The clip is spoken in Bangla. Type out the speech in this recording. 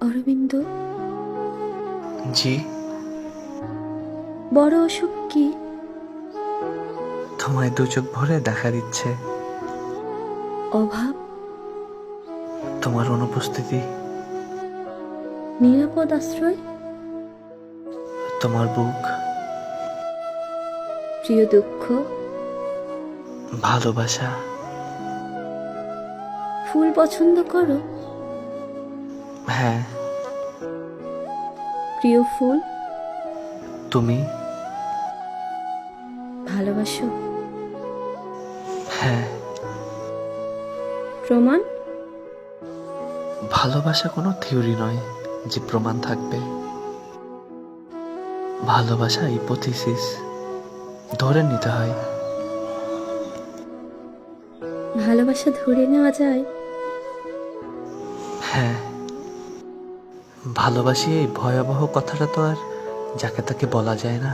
অরবিন্দ? জি। বড় অসুখ কি? তোমায় দু চোখ ভরে দেখা দিচ্ছে। অভাব? তোমার অনুপস্থিতি। নিরাপদ আশ্রয়? তোমার বুক। প্রিয় দুঃখ? ভালোবাসা। ফুল পছন্দ করো? হ্যাঁ। প্রিয় ফুল। তুমি? ভালোবাসো। হ্যাঁ। প্রমাণ? ভালোবাসা কোনো থিওরি নয় যে প্রমাণ থাকবে। ভালোবাসা ইপোথিসিস ধরে নিতে হয়। ভালোবাসা ধরে নেওয়া যায়? হ্যাঁ। ভালোবাসি এই ভয়াবহ কথাটা তো আর যাকে তাকে বলা যায় না।